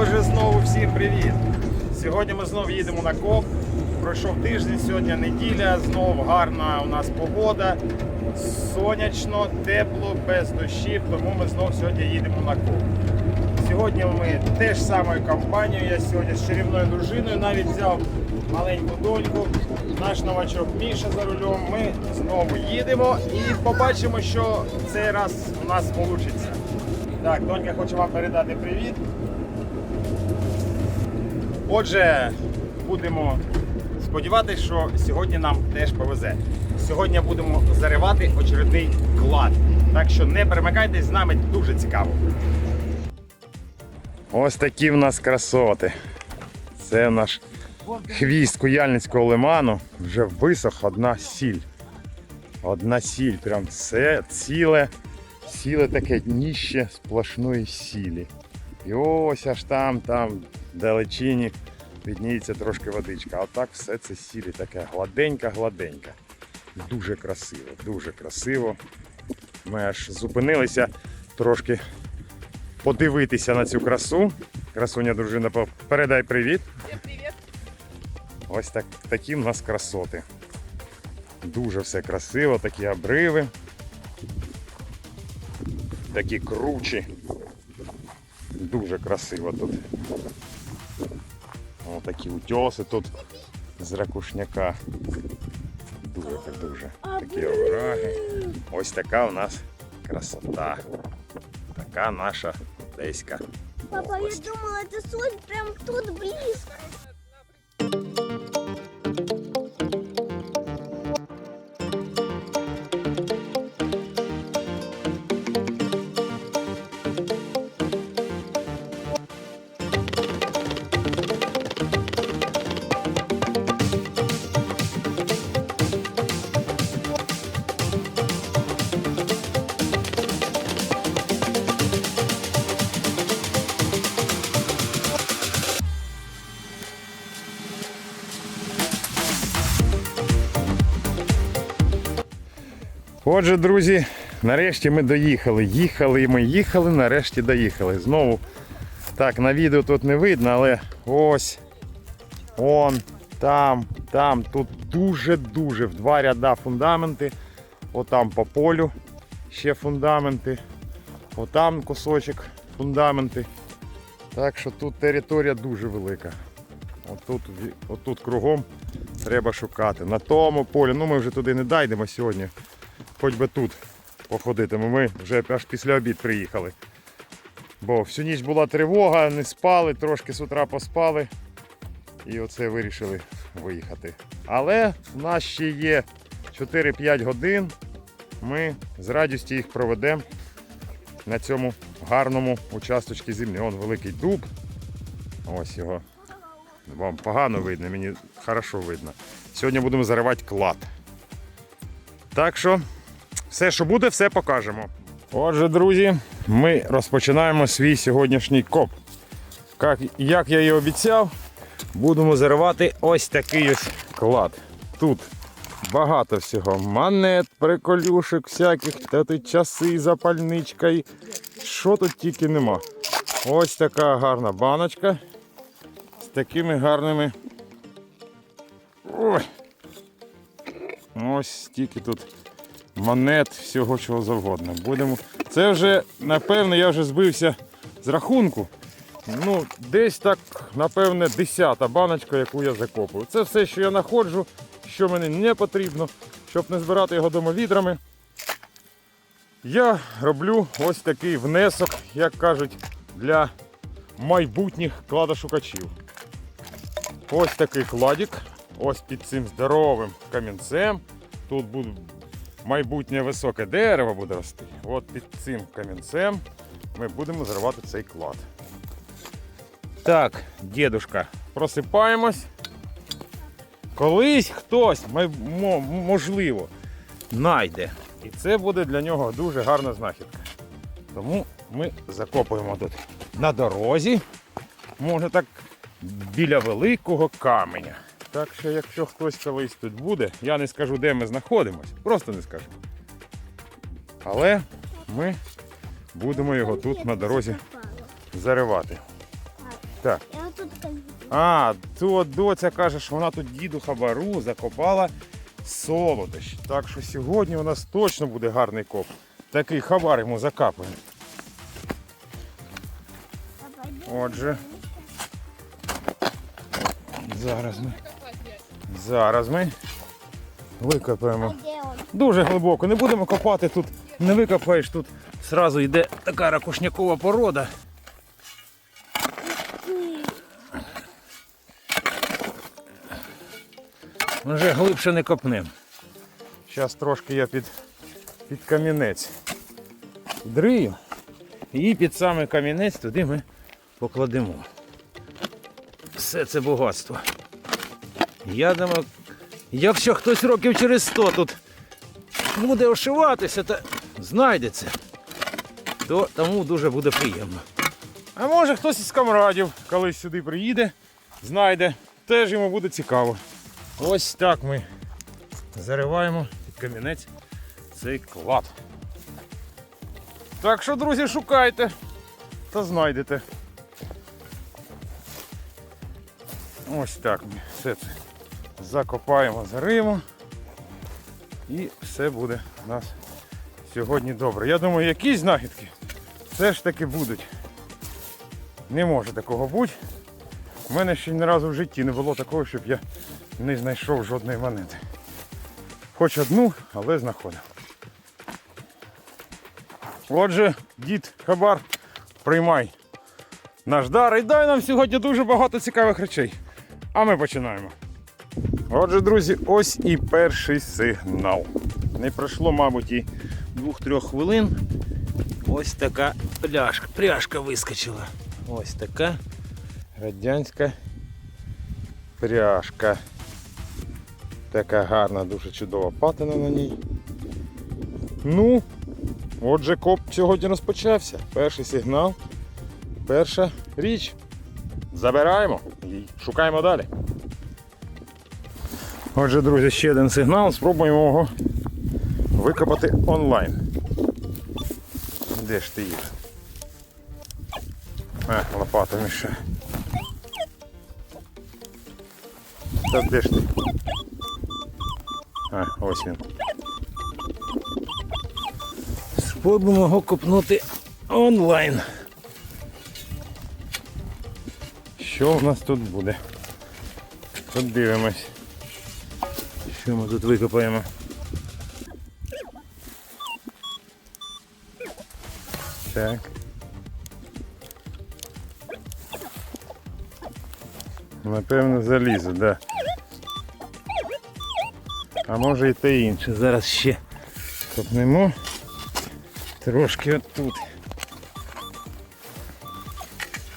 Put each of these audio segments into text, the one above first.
Отже, знову всім привіт! Сьогодні ми знову їдемо на коп. Пройшов тиждень, сьогодні неділя, знову гарна у нас погода. Сонячно, тепло, без дощів, тому ми знову сьогодні їдемо на коп. Сьогодні ми теж самою компанією. Я сьогодні з чарівною дружиною навіть взяв маленьку доньку. Наш новачок Міша за рулем. Ми знову їдемо і побачимо, що цей раз у нас вийде. Так, донька хоче вам передати привіт. Отже, будемо сподіватися, що сьогодні нам теж повезе. Сьогодні будемо заривати очередний клад. Так що не перемикайтесь, з нами дуже цікаво. Ось такі в нас красоти. Це наш хвіст Куяльницького лиману. Вже висох одна сіль. Одна сіль, прям це ціле, ціле таке дніще сплошної сілі. І ось аж там, там, далечині відніється трошки водичка. А так все це сілі таке гладенька-гладенька. Дуже красиво, дуже красиво. Ми аж зупинилися трошки подивитися на цю красу. Красуня дружина, передай привіт. Привет. Ось так, такі в нас красоти. Дуже все красиво, такі обриви. Такі кручі. Дуже красиво тут. Такі утьоси тут з ракушняка. Дуже так дуже. Такі овраги. Ось така у нас красота. Така наша одеська. Папа, я думала, это соль прям тут близко. Отже, друзі, нарешті ми доїхали. Їхали ми їхали, нарешті доїхали. Знову так, на відео тут не видно, але ось он, там, там. Тут дуже-дуже в два ряда фундаменти. Отам по полю ще фундаменти. Отам кусочок фундаменти. Так що тут територія дуже велика. Отут, отут кругом треба шукати. На тому полі, ну ми вже туди не дійдемо сьогодні хоч би тут походитимо. Ми вже аж після обід приїхали. Бо всю ніч була тривога, не спали, трошки з утра поспали. І оце вирішили виїхати. Але в нас ще є 4-5 годин. Ми з радістю їх проведемо на цьому гарному участочці землі. Вон великий дуб. Ось його. Вам погано видно, мені хорошо видно. Сьогодні будемо заривати клад. Так що все, що буде, все покажемо. Отже, друзі, ми розпочинаємо свій сьогоднішній коп. Як, я і обіцяв, будемо заривати ось такий ось клад. Тут багато всього. Монет, приколюшок всяких, та тут часи, запальничка. Що тут тільки нема. Ось така гарна баночка з такими гарними. Ой. Ось стільки тут монет, всього чого завгодно. Будемо. Це вже, напевно, я вже збився з рахунку. Ну, десь так, напевне, десята баночка, яку я закопую. Це все, що я знаходжу, що мені не потрібно, щоб не збирати його домовідрами. Я роблю ось такий внесок, як кажуть, для майбутніх кладошукачів. Ось такий кладик. Ось під цим здоровим камінцем. Тут буде майбутнє високе дерево буде рости. От під цим камінцем ми будемо зривати цей клад. Так, дідушка, просипаємось. Колись хтось, можливо, знайде. І це буде для нього дуже гарна знахідка. Тому ми закопуємо тут на дорозі, може так, біля великого каменя. Так що, якщо хтось колись тут буде, я не скажу, де ми знаходимося, просто не скажу. Але ми будемо його тут на дорозі заривати. Так. А, то доця каже, що вона тут діду хабару закопала солодощ. Так що сьогодні у нас точно буде гарний коп. Такий хабар йому йди. Отже. Зараз ми. Зараз ми викопаємо. Дуже глибоко. Не будемо копати тут. Не викопаєш тут. Зразу йде така ракушнякова порода. Вже глибше не копнем. Зараз трошки я під, під камінець дрию. І під самий камінець туди ми покладемо. Все це багатство. Я думаю, якщо хтось років через 100 тут буде ошиватися та знайдеться, то тому дуже буде приємно. А може хтось із камрадів колись сюди приїде, знайде, теж йому буде цікаво. Ось так ми зариваємо під камінець цей клад. Так що, друзі, шукайте та знайдете. Ось так все це закопаємо, зариємо. І все буде у нас сьогодні добре. Я думаю, якісь знахідки все ж таки будуть. Не може такого бути. У мене ще ні разу в житті не було такого, щоб я не знайшов жодної монети. Хоч одну, але знаходив. Отже, дід Хабар, приймай наш дар і дай нам сьогодні дуже багато цікавих речей. А ми починаємо. Отже, друзі, ось і перший сигнал. Не пройшло, мабуть, і двох-трьох хвилин. Ось така пляшка, пряжка вискочила. Ось така радянська пряжка. Така гарна, дуже чудова патина на ній. Ну, отже, коп сьогодні розпочався. Перший сигнал, перша річ. Забираємо і шукаємо далі. Отже, друзі, ще один сигнал. Спробуємо його викопати онлайн. Де ж ти їх? А, лопата мішає. Та де ж ти? А, ось він. Спробуємо його копнути онлайн. Що в нас тут буде? Подивимось. Що ми тут викопаємо? Так. Напевно, залізо, да. А може і те інше. Зараз ще копнемо трошки отут.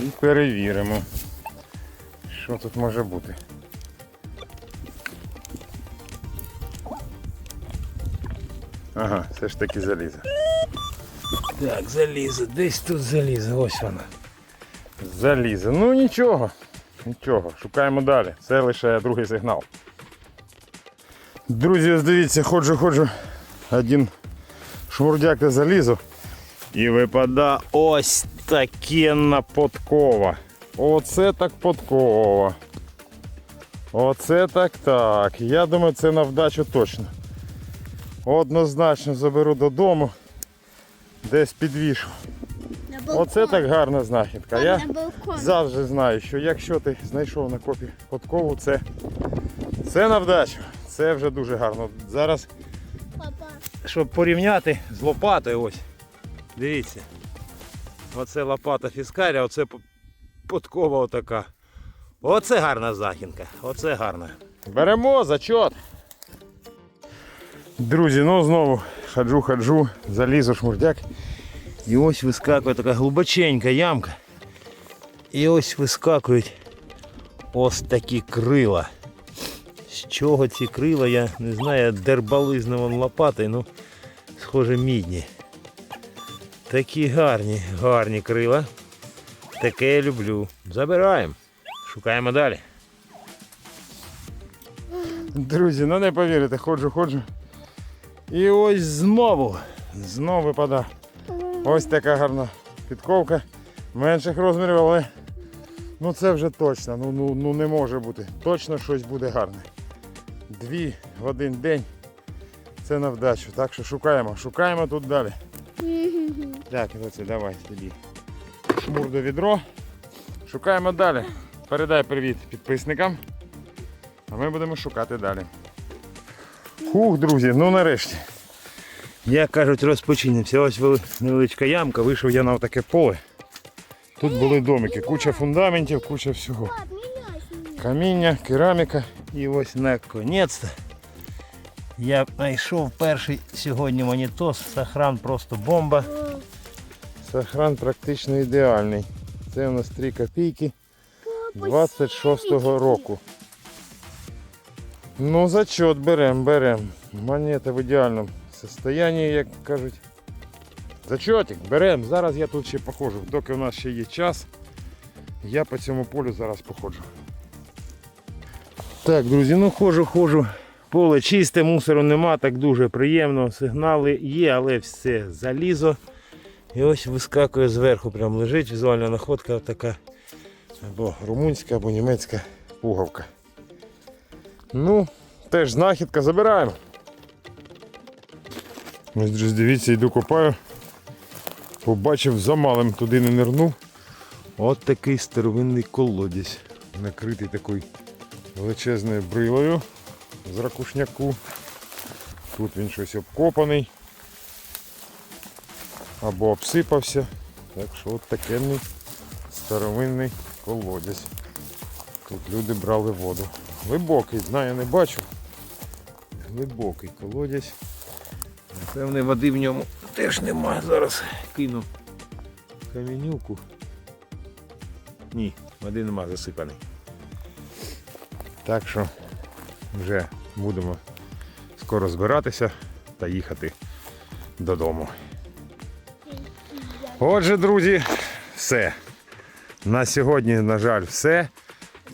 І перевіримо, що тут може бути. Ага, все ж таки залізо. Так, залізо, десь тут залізо, ось воно. Залізо. Ну нічого, нічого, шукаємо далі. Це лише другий сигнал. Друзі, ось дивіться, ходжу, ходжу. Один шмурдяк та залізо. І випада ось такенна подкова. Оце так подкова. Оце так так. Я думаю, це на вдачу точно. Однозначно заберу додому. Десь підвішу. Оце так гарна знахідка. Я завжди знаю, що якщо ти знайшов на копі подкову, це, це на вдачу. Це вже дуже гарно. Зараз, щоб порівняти з лопатою, ось. Дивіться. Оце лопата фіскаря, оце подкова отака. Оце гарна захінка. Оце гарна. Беремо зачот. Друзі, ну знову хаджу, хаджу, залізу шмурдяк. І ось вискакує така глибоченька ямка. І ось вискакують ось такі крила. З чого ці крила, я не знаю, дербали з вон лопатою, ну, схоже, мідні. Такі гарні, гарні крила. Таке я люблю. Забираємо. Шукаємо далі. Друзі, ну не повірите, ходжу, ходжу. І ось знову, знову випадає. Ось така гарна підковка. Менших розмірів, але Ну це вже точно, ну, ну, ну не може бути. Точно щось буде гарне. Дві в один день. Це на вдачу. Так що шукаємо, шукаємо тут далі. Так, оце давай тоді. Шмур до відро. Шукаємо далі. Передай привіт підписникам. А ми будемо шукати далі. Хух, друзі, ну нарешті. Як кажуть, розпочинемося. Ось вели- невеличка ямка, вийшов я на таке поле. Тут були домики, куча фундаментів, куча всього. Каміння, кераміка. І ось наконець-то я знайшов перший сьогодні монітос. Сохран просто бомба. О, Сохран практично ідеальний. Це у нас 3 копійки 26-го року. Ну, зачет берем, берем. Монета в ідеальному состоянні, як кажуть. Зачетик, берем. Зараз я тут ще походжу. Доки у нас ще є час, я по цьому полю зараз походжу. Так, друзі, ну ходжу, ходжу. Поле чисте, мусору нема, так дуже приємно. Сигнали є, але все залізо. І ось вискакує зверху, прям лежить візуальна находка така. Або румунська, або німецька пуговка. Ну, теж знахідка забираємо. Ось, друзі, дивіться, йду копаю. Побачив замалим, туди не нирнув. От такий старовинний колодязь. Накритий такою величезною брилою з ракушняку. Тут він щось обкопаний. Або обсипався. Так що от такий старовинний колодязь. Тут люди брали воду. Глибокий, знаю, не бачу. Глибокий колодязь. Напевне, води в ньому теж немає. Зараз кину камінюку. Ні, води нема засипаний. Так що вже будемо скоро збиратися та їхати додому. Отже, друзі, все. На сьогодні, на жаль, все.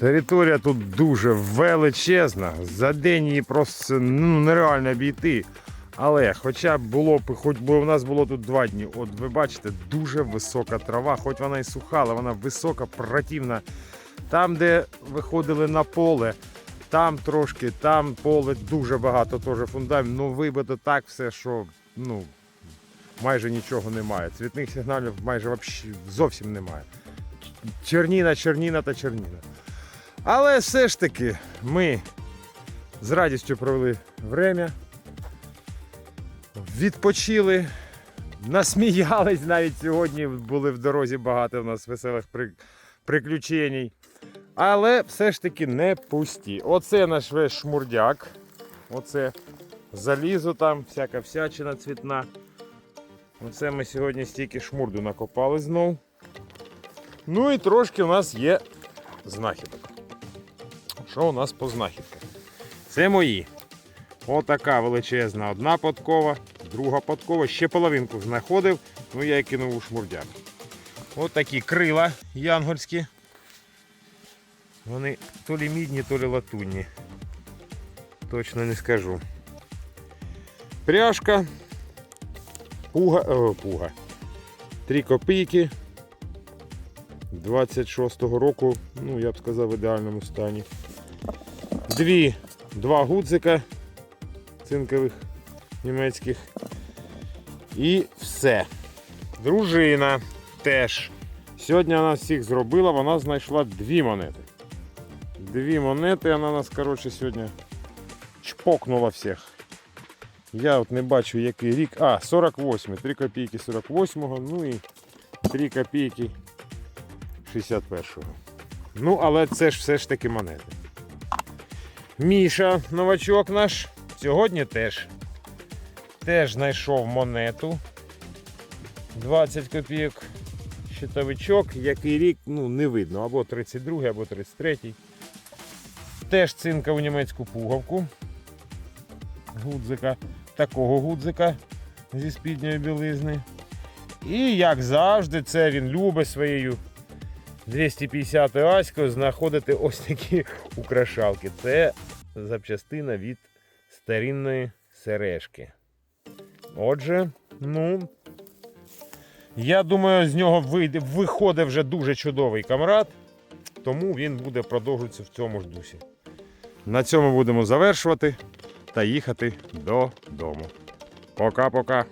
Територія тут дуже величезна. За день її просто ну, нереально обійти. Але хоча б було б, хоч би у нас було тут два дні, от ви бачите, дуже висока трава, хоч вона і суха, але вона висока, противна. Там, де виходили на поле, там трошки, там поле дуже багато теж фундамент. Ну вибито так все, що ну, майже нічого немає. Цвітних сигналів майже зовсім немає. Черніна, черніна та черніна. Але все ж таки ми з радістю провели время, відпочили, насміялись навіть сьогодні. Були в дорозі багато у нас веселих при... приключень. Але все ж таки не пусті. Оце наш весь шмурдяк. Оце залізо там, всяка всячина цвітна. Оце ми сьогодні стільки шмурду накопали знов. Ну і трошки у нас є знахідок. Що у нас по знахідках? Це мої. Отака величезна одна подкова, друга подкова, ще половинку знаходив, ну я і кинув у шмурдяк. Отакі крила янгольські. Вони то лі мідні, то лі латунні. Точно не скажу. Пряжка. Пуга. О, пуга. 3 копійки. 26-го року, ну я б сказав, в ідеальному стані. Дві, два гудзика цинкових німецьких. І все. Дружина теж. Сьогодні вона всіх зробила, вона знайшла дві монети. Дві монети вона нас, коротше, сьогодні чпокнула всіх. Я от не бачу який рік. А, 48. 3 копійки 48-го, ну і 3 копійки 61-го. Ну, але це ж все ж таки монети. Міша, новачок наш, сьогодні теж. Теж знайшов монету. 20 копійок щитовичок, який рік, ну, не видно, або 32, або 33. Теж цинка у німецьку пуговку. Гудзика. Такого гудзика зі спідньої білизни. І як завжди, це він любить своєю 250 аською знаходити ось такі украшалки. Це запчастина від старинної сережки. Отже, ну, я думаю, з нього вийде, виходить вже дуже чудовий камрад. Тому він буде продовжуватися в цьому ж дусі. На цьому будемо завершувати та їхати додому. Пока-пока.